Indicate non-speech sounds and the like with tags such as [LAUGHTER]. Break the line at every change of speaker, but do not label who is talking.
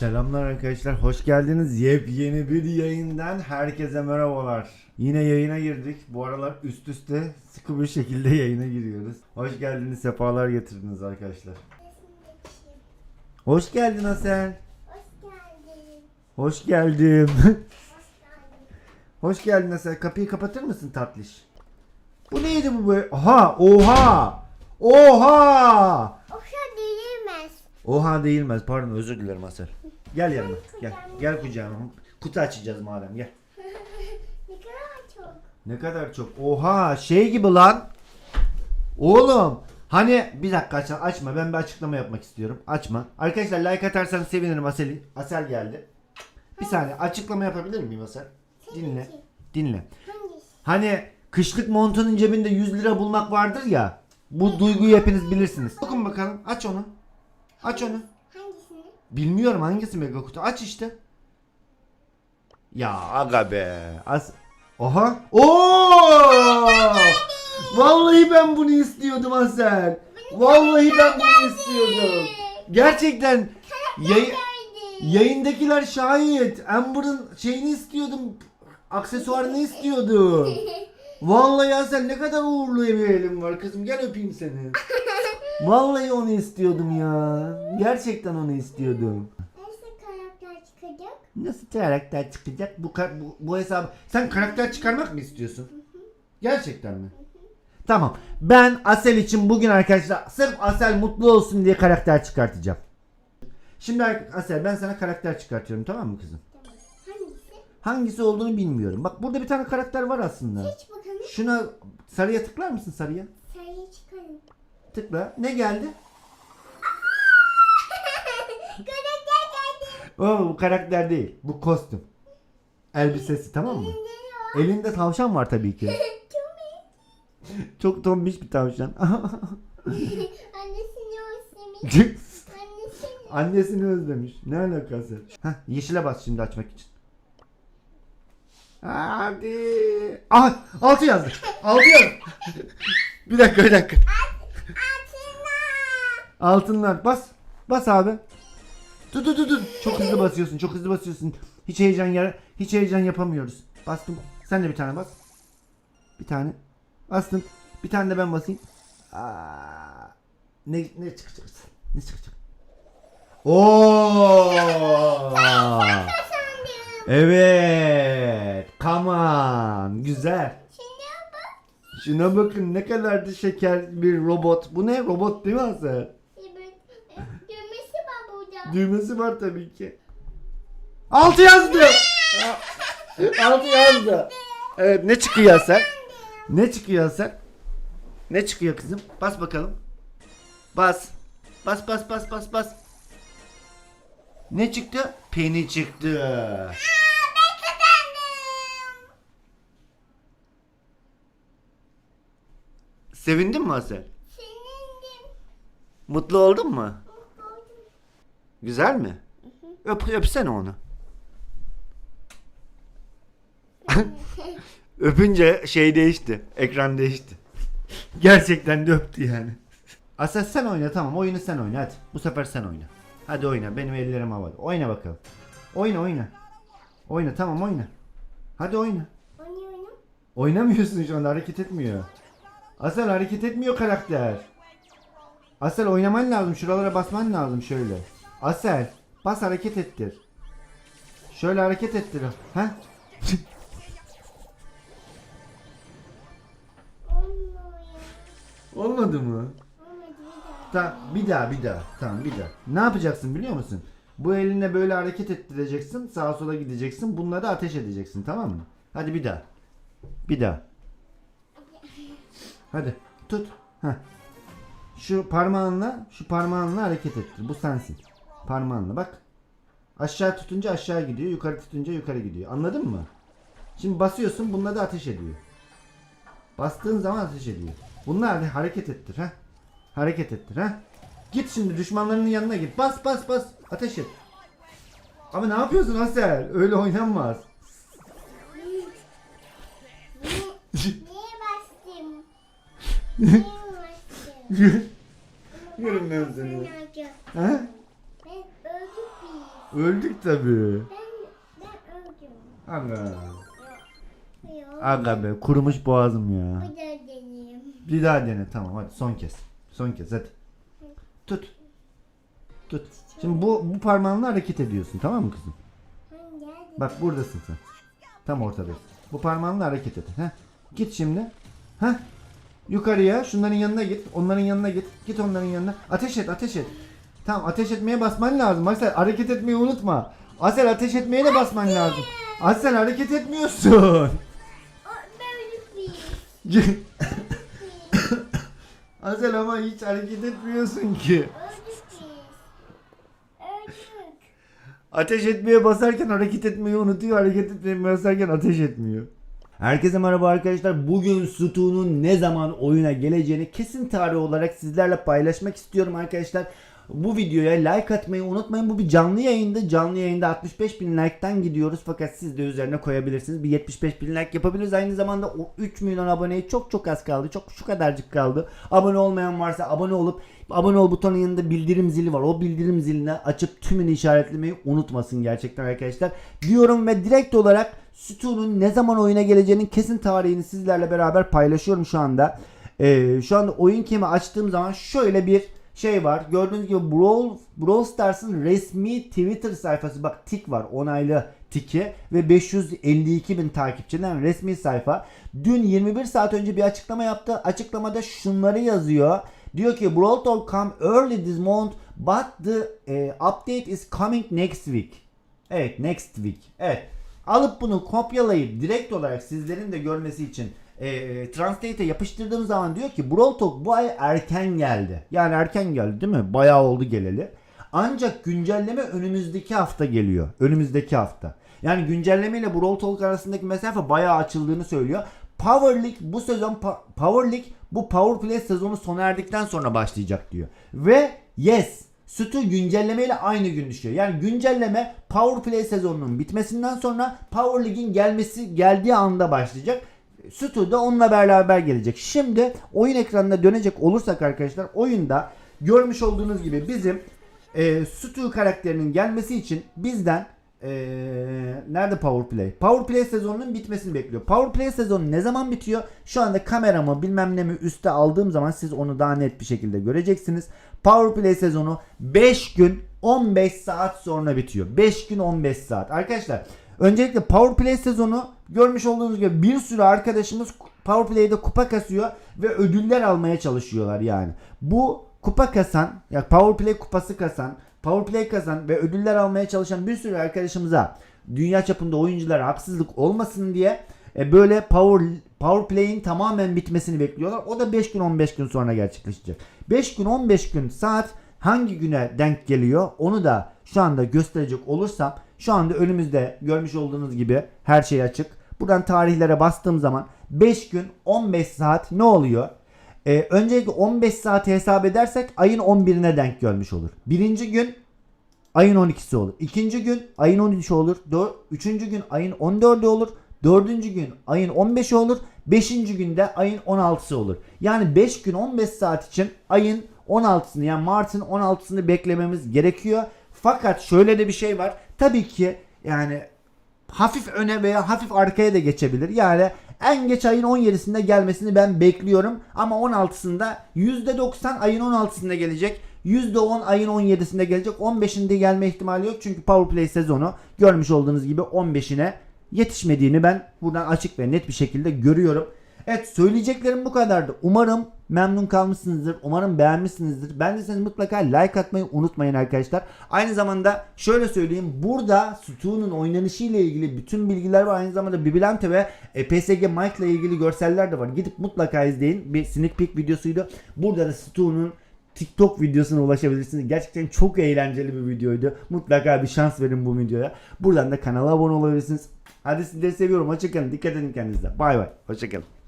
Selamlar arkadaşlar, hoş geldiniz. Yepyeni bir yayından herkese merhabalar. Yine yayına girdik. Bu aralar üst üste sıkı bir şekilde [LAUGHS] yayına giriyoruz. Hoş geldiniz, sefalar getirdiniz arkadaşlar. Hoş geldin Asel.
Hoş geldin.
Hoş geldim. [LAUGHS]
Hoş geldin.
Asel. Kapıyı kapatır mısın tatlış? Bu neydi bu böyle? Aha, oha! Oha! Oha değilmez. Pardon özür dilerim Asel. Gel yanıma. Gel. Gel kucağıma. Kutu açacağız madem. Gel.
ne kadar çok.
Ne kadar çok. Oha şey gibi lan. Oğlum. Hani bir dakika aç, açma. Ben bir açıklama yapmak istiyorum. Açma. Arkadaşlar like atarsanız sevinirim Asel. Asel geldi. Bir saniye açıklama yapabilir miyim Asel? Dinle. Dinle. Hani kışlık montunun cebinde 100 lira bulmak vardır ya. Bu duyguyu hepiniz bilirsiniz. Bakın bakalım. Aç onu. Aç onu.
Hangisini?
Bilmiyorum hangisi mega kutu. Aç işte. Ya aga be. As Oha. Oo! Vallahi ben bunu istiyordum Asel. Vallahi ben bunu istiyordum. Gerçekten yay- yayındakiler şahit. Amber'ın şeyini istiyordum. Aksesuarını [LAUGHS] istiyordum. Vallahi Asel ne kadar uğurlu bir elim var kızım. Gel öpeyim seni. [LAUGHS] Vallahi onu istiyordum ya. Gerçekten onu istiyordum.
Nasıl karakter çıkacak?
Nasıl karakter çıkacak? Bu, bu, bu hesabı... Sen karakter çıkarmak mı istiyorsun? Gerçekten mi? Tamam. Ben Asel için bugün arkadaşlar sırf Asel mutlu olsun diye karakter çıkartacağım. Şimdi Asel ben sana karakter çıkartıyorum tamam mı kızım?
Tamam. Hangisi?
Hangisi olduğunu bilmiyorum. Bak burada bir tane karakter var aslında.
Seç bakalım.
Şuna sarıya tıklar mısın sarıya? Tıkla. Ne geldi? [LAUGHS] Oo, bu karakter değil. Bu kostüm. Elbisesi tamam mı? Elinde tavşan var tabii ki. [LAUGHS] Çok tombiş bir tavşan. [LAUGHS]
Annesini özlemiş. Annesini.
Annesini özlemiş. Ne alakası? Heh, yeşile bas şimdi açmak için. Hadi. Ah, altı yazdı. Altı yazdı. bir dakika, bir dakika. Altınlar. Bas. Bas abi. Dur dur dur dur. Çok hızlı basıyorsun. Çok hızlı basıyorsun. Hiç heyecan yara hiç heyecan yapamıyoruz. Bastım. Sen de bir tane bas. Bir tane. Bastım. Bir tane de ben basayım. Aa, ne ne çıkacak? Ne çıkacak? Oo! Evet. Come on. Güzel. Şuna bakın ne kadar da şeker bir robot. Bu ne? Robot değil mi Asel?
Evet. Düğmesi var burada.
Düğmesi var tabii ki. Altı yazdı. [LAUGHS] Altı yazdı. Evet ne çıkıyor sen? Ne çıkıyor sen? Ne çıkıyor kızım? Bas bakalım. Bas. Bas bas bas bas bas. Ne çıktı? Peni çıktı.
Ben kazandım.
Sevindin mi Asel?
Senindim.
Mutlu oldun mu? Güzel mi? Öp, öpsene onu. [LAUGHS] Öpünce şey değişti. Ekran değişti. Gerçekten de öptü yani. Asel sen oyna tamam. Oyunu sen oyna hadi. Bu sefer sen oyna. Hadi oyna. Benim ellerim havada. Oyna bakalım. Oyna oyna. Oyna tamam oyna. Hadi oyna. Oynamıyorsun şu anda hareket etmiyor. Asel hareket etmiyor karakter. Asel oynaman lazım. Şuralara basman lazım şöyle. Asel bas hareket ettir. Şöyle hareket ettir. Ha? [LAUGHS] Olmadı mı?
Olmadı bir daha.
Bir daha. Tamam bir daha. Ne yapacaksın biliyor musun? Bu eline böyle hareket ettireceksin. Sağa sola gideceksin. Bunları ateş edeceksin tamam mı? Hadi bir daha. Bir daha. Hadi tut. Heh. Şu parmağınla şu parmağınla hareket ettir. Bu sensin. Parmağınla bak. Aşağı tutunca aşağı gidiyor. Yukarı tutunca yukarı gidiyor. Anladın mı? Şimdi basıyorsun bununla da ateş ediyor. Bastığın zaman ateş ediyor. Bunlar hareket ettir ha. Hareket ettir ha. Git şimdi düşmanlarının yanına git. Bas bas bas. Ateş et. Ama ne yapıyorsun Asel? Öyle oynanmaz.
Niye bastım? Niye bastım?
Görünmüyor seni. Ha? Öldük tabii.
Ben, ben öldüm.
Aga. Aga be kurumuş boğazım ya.
Bir daha deneyeyim.
Bir daha dene tamam hadi son kez. Son kez hadi. Tut. Tut. Şimdi bu bu parmağınla hareket ediyorsun tamam mı kızım? Bak buradasın sen. Tam ortadasın. Bu parmağınla hareket et. Heh. Git şimdi. Heh. Yukarıya şunların yanına git. Onların yanına git. Git onların yanına. Ateş et ateş et. Tamam ateş etmeye basman lazım. Asel hareket etmeyi unutma. Asel ateş etmeye de basman lazım. Asel hareket etmiyorsun. Asel [LAUGHS] ama hiç hareket etmiyorsun ki.
Öldük biz. Öldük.
Ateş etmeye basarken hareket etmeyi unutuyor. Hareket etmeye basarken ateş etmiyor. Herkese merhaba arkadaşlar. Bugün Stu'nun ne zaman oyuna geleceğini kesin tarih olarak sizlerle paylaşmak istiyorum arkadaşlar. Bu videoya like atmayı unutmayın. Bu bir canlı yayında. Canlı yayında 65 bin like'tan gidiyoruz. Fakat siz de üzerine koyabilirsiniz. Bir 75 bin like yapabiliriz. Aynı zamanda o 3 milyon aboneye çok çok az kaldı. Çok şu kadarcık kaldı. Abone olmayan varsa abone olup abone ol butonun yanında bildirim zili var. O bildirim zilini açıp tümünü işaretlemeyi unutmasın gerçekten arkadaşlar. Diyorum ve direkt olarak Stu'nun ne zaman oyuna geleceğinin kesin tarihini sizlerle beraber paylaşıyorum şu anda. Ee, şu anda oyun kemi açtığım zaman şöyle bir şey var. Gördüğünüz gibi Brawl, Brawl Stars'ın resmi Twitter sayfası bak tik var onaylı tiki ve 552 bin takipçiden resmi sayfa. Dün 21 saat önce bir açıklama yaptı. Açıklamada şunları yazıyor. Diyor ki Brawl Talk come early this month but the eh, update is coming next week. Evet next week. Evet. Alıp bunu kopyalayıp direkt olarak sizlerin de görmesi için e, Translate'e yapıştırdığım zaman diyor ki Brawl Talk bu ay erken geldi. Yani erken geldi değil mi? Bayağı oldu geleli. Ancak güncelleme önümüzdeki hafta geliyor. Önümüzdeki hafta. Yani güncelleme ile Brawl Talk arasındaki mesafe bayağı açıldığını söylüyor. Power League bu sezon Power League bu Power Play sezonu sona erdikten sonra başlayacak diyor. Ve yes Stu güncelleme ile aynı gün düşüyor. Yani güncelleme Power Play sezonunun bitmesinden sonra Power League'in gelmesi geldiği anda başlayacak. Stu da onunla beraber gelecek. Şimdi oyun ekranına dönecek olursak arkadaşlar oyunda görmüş olduğunuz gibi bizim e, Stu karakterinin gelmesi için bizden e, nerede Power Play? Power Play sezonunun bitmesini bekliyor. Power Play sezonu ne zaman bitiyor? Şu anda kameramı bilmem ne mi üste aldığım zaman siz onu daha net bir şekilde göreceksiniz. Power Play sezonu 5 gün 15 saat sonra bitiyor. 5 gün 15 saat. Arkadaşlar öncelikle Power Play sezonu görmüş olduğunuz gibi bir sürü arkadaşımız Power Play'de kupa kasıyor ve ödüller almaya çalışıyorlar yani. Bu kupa kasan, ya Power Play kupası kasan, Power Play kazan ve ödüller almaya çalışan bir sürü arkadaşımıza dünya çapında oyunculara haksızlık olmasın diye e, böyle Power Power Play'in tamamen bitmesini bekliyorlar. O da 5 gün 15 gün sonra gerçekleşecek. 5 gün 15 gün saat hangi güne denk geliyor onu da şu anda gösterecek olursam şu anda önümüzde görmüş olduğunuz gibi her şey açık. Buradan tarihlere bastığım zaman 5 gün 15 saat ne oluyor? Ee, öncelikle 15 saati hesap edersek ayın 11'ine denk gelmiş olur. Birinci gün ayın 12'si olur. İkinci gün ayın 13'ü olur. Dör, üçüncü gün ayın 14'ü olur. Dördüncü gün ayın 15'i olur. Beşinci günde ayın 16'sı olur. Yani 5 gün 15 saat için ayın 16'sını yani Mart'ın 16'sını beklememiz gerekiyor. Fakat şöyle de bir şey var. Tabii ki yani hafif öne veya hafif arkaya da geçebilir. Yani en geç ayın 17'sinde gelmesini ben bekliyorum. Ama 16'sında %90 ayın 16'sında gelecek. %10 ayın 17'sinde gelecek. 15'inde gelme ihtimali yok. Çünkü Powerplay sezonu görmüş olduğunuz gibi 15'ine yetişmediğini ben buradan açık ve net bir şekilde görüyorum. Evet söyleyeceklerim bu kadardı. Umarım memnun kalmışsınızdır. Umarım beğenmişsinizdir. Beğendiyseniz mutlaka like atmayı unutmayın arkadaşlar. Aynı zamanda şöyle söyleyeyim. Burada Stu'nun oynanışı ile ilgili bütün bilgiler var. Aynı zamanda Bibilante ve e, PSG Mike ile ilgili görseller de var. Gidip mutlaka izleyin. Bir sneak peek videosuydu. Burada da Stu'nun TikTok videosuna ulaşabilirsiniz. Gerçekten çok eğlenceli bir videoydu. Mutlaka bir şans verin bu videoya. Buradan da kanala abone olabilirsiniz. Hadi sizleri seviyorum. Hoşçakalın. Dikkat edin kendinize. Bay bay. Hoşçakalın.